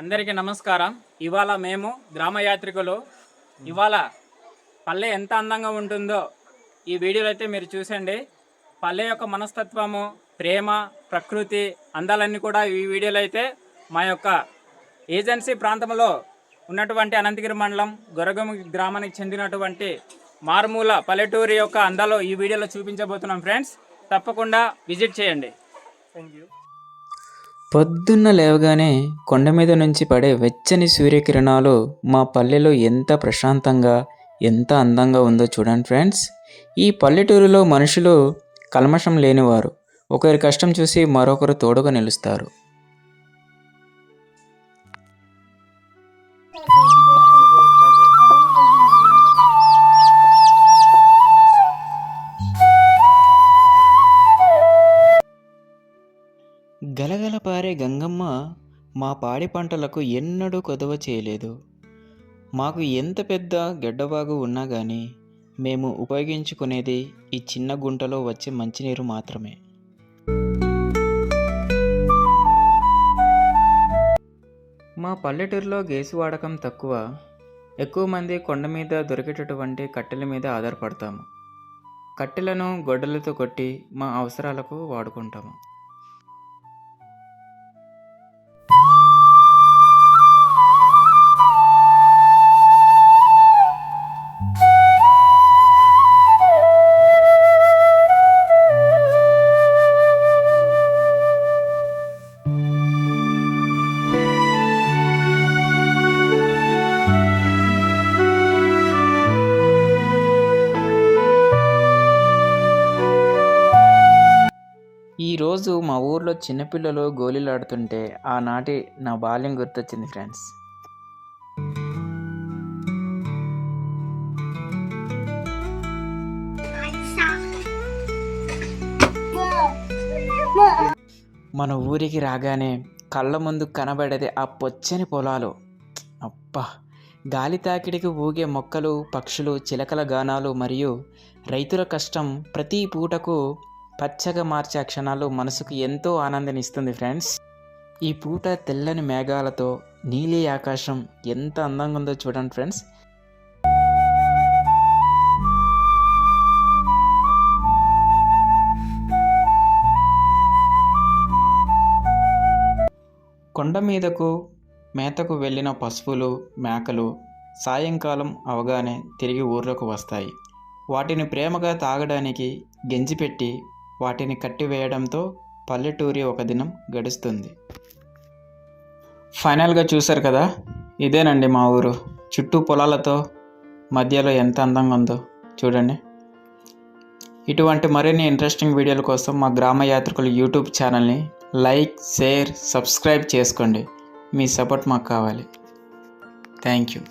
అందరికీ నమస్కారం. ఇవాళ మేము గ్రామయాత్రికులు ఇవాళ పల్లె ఎంత అందంగా ఉంటుందో ఈ వీడియోలో అయితే మీరు చూసండి. పల్లె యొక్క మనస్తత్వము ప్రేమ ప్రకృతి అందాలన్నీ కూడా ఈ వీడియోలో అయితే మా యొక్క ఏజెన్సీ ప్రాంతంలో ఉన్నటువంటి అనంతగిరి మండలం గొరగము గ్రామానికి చెందినటువంటి మారుమూల పల్లెటూరి యొక్క అందాలు ఈ వీడియోలో చూపించబోతున్నాం ఫ్రెండ్స్. తప్పకుండా విజిట్ చేయండి. థ్యాంక్ యూ పొద్దున్న లేవగానే కొండ మీద నుంచి పడే వెచ్చని సూర్యకిరణాలు మా పల్లెలో ఎంత ప్రశాంతంగా ఎంత అందంగా ఉందో చూడండి ఫ్రెండ్స్. ఈ పల్లెటూరులో మనుషులు కల్మషం లేనివారు. ఒకరి కష్టం చూసి మరొకరు తోడుగా నిలుస్తారు. పారే గంగమ్మ మా పాడి పంటలకు ఎన్నడూ కొదవ చేయలేదు. మాకు ఎంత పెద్ద గెడ్డబాగు ఉన్నా కానీ మేము ఉపయోగించుకునేది ఈ చిన్న గుంటలో వచ్చే మంచినీరు మాత్రమే. మా పల్లెటూరులో గేసు వాడకం తక్కువ. ఎక్కువ మంది కొండ మీద దొరికేటటువంటి కట్టెల మీద ఆధారపడతాము. కట్టెలను గొడ్డలతో కొట్టి మా అవసరాలకు వాడుకుంటాము. ఈరోజు మా ఊర్లో చిన్నపిల్లలు గోళీలాడుతుంటే ఆనాటి నా బాల్యం గుర్తొచ్చింది ఫ్రెండ్స్. మన ఊరికి రాగానే కళ్ళ ముందు కనబడేది ఆ పొచ్చని పొలాలు. అబ్బా! గాలి తాకిడికి ఊగే మొక్కలు పక్షులు చిలకల గానాలు మరియు రైతుల కష్టం ప్రతి పూటకు పచ్చగా మార్చే క్షణాలు మనసుకు ఎంతో ఆనందనిస్తుంది ఫ్రెండ్స్. ఈ పూట తెల్లని మేఘాలతో నీలి ఆకాశం ఎంత అందంగా ఉందో చూడండి ఫ్రెండ్స్. కొండ మీదకు మేతకు వెళ్ళిన పశువులు మేకలు సాయంకాలం అవగానే తిరిగి ఊర్లోకి వస్తాయి. వాటిని ప్రేమగా తాగడానికి గెంజిపెట్టి వాటిని కట్టివేయడంతో పల్లెటూరి ఒక దినం గడుస్తుంది. ఫైనల్గా చూశారు కదా? ఇదేనండి మా ఊరు. చుట్టూ పొలాలతో మధ్యలో ఎంత అందంగా ఉందో చూడండి. ఇటువంటి మరిన్ని ఇంట్రెస్టింగ్ వీడియోల కోసం మా గ్రామ యాత్రికుల యూట్యూబ్ ఛానల్ని లైక్ షేర్ సబ్స్క్రైబ్ చేసుకోండి. మీ సపోర్ట్ మాకు కావాలి. Thank you.